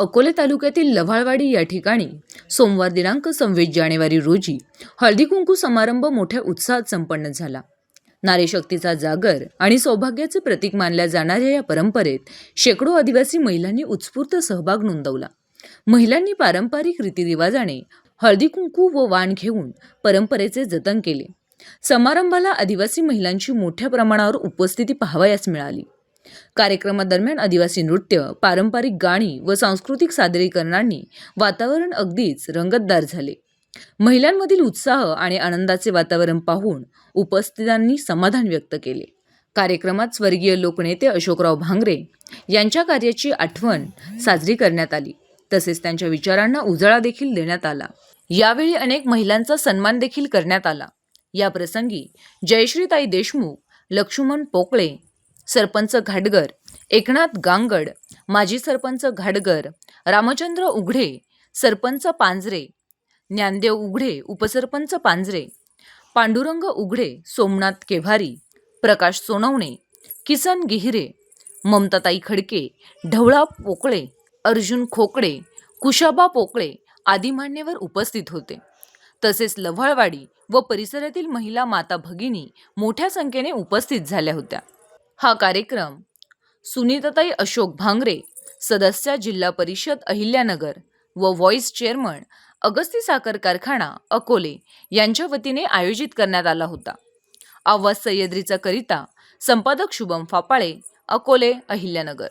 अकोले तालुक्यातील लव्हाळवाडी या ठिकाणी सोमवार दिनांक सव्वीस जानेवारी रोजी हळदीकुंकू समारंभ मोठ्या उत्साहात संपन्न झाला. नारीशक्तीचा जागर आणि सौभाग्याचे प्रतीक मानल्या जाणाऱ्या या परंपरेत शेकडो आदिवासी महिलांनी उत्स्फूर्त सहभाग नोंदवला. महिलांनी पारंपरिक रीतिरिवाजाने हळदीकुंकू व वाण घेऊन परंपरेचे जतन केले. समारंभाला आदिवासी महिलांची मोठ्या प्रमाणावर उपस्थिती पाहावयास मिळाली. कार्यक्रमादरम्यान आदिवासी नृत्य पारंपरिक गाणी व सांस्कृतिक सादरीकरणांनी वातावरण अगदीच रंगतदार झाले. महिलांमधील उत्साह आणि आनंदाचे वातावरण पाहून उपस्थितांनी समाधान व्यक्त केले. कार्यक्रमात स्वर्गीय लोकनेते अशोकराव भांगरे यांच्या कार्याची आठवण साजरी करण्यात आली. तसेच त्यांच्या विचारांना उजाळा देखील देण्यात आला. यावेळी अनेक महिलांचा सन्मान देखील करण्यात आला. या प्रसंगी जयश्रीताई देशमुख लक्ष्मण पोकळे सरपंच घाटगर एकनाथ गांगड माजी सरपंच घाटगर रामचंद्र उघडे सरपंच पांजरे ज्ञानदेव उघडे उपसरपंच पांजरे पांडुरंग उघडे सोमनाथ केभारी प्रकाश सोनवणे किसन गिहिरे ममताताई खडके ढवळा पोकळे अर्जुन खोकडे कुशाबा पोकळे आदी मान्यवर उपस्थित होते. तसेच लव्हाळवाडी व परिसरातील महिला माता भगिनी मोठ्या संख्येने उपस्थित झाल्या होत्या. हा कार्यक्रम सुनीताताई अशोक भांगरे सदस्य जिल्हा परिषद अहिल्यानगर व व्हॉइस चेअरमन अगस्ती साखर कारखाना अकोले यांच्या वतीने आयोजित करण्यात आला होता. आवाज सह्याद्रीचा करिता संपादक शुभम फापाळे अकोले अहिल्यानगर.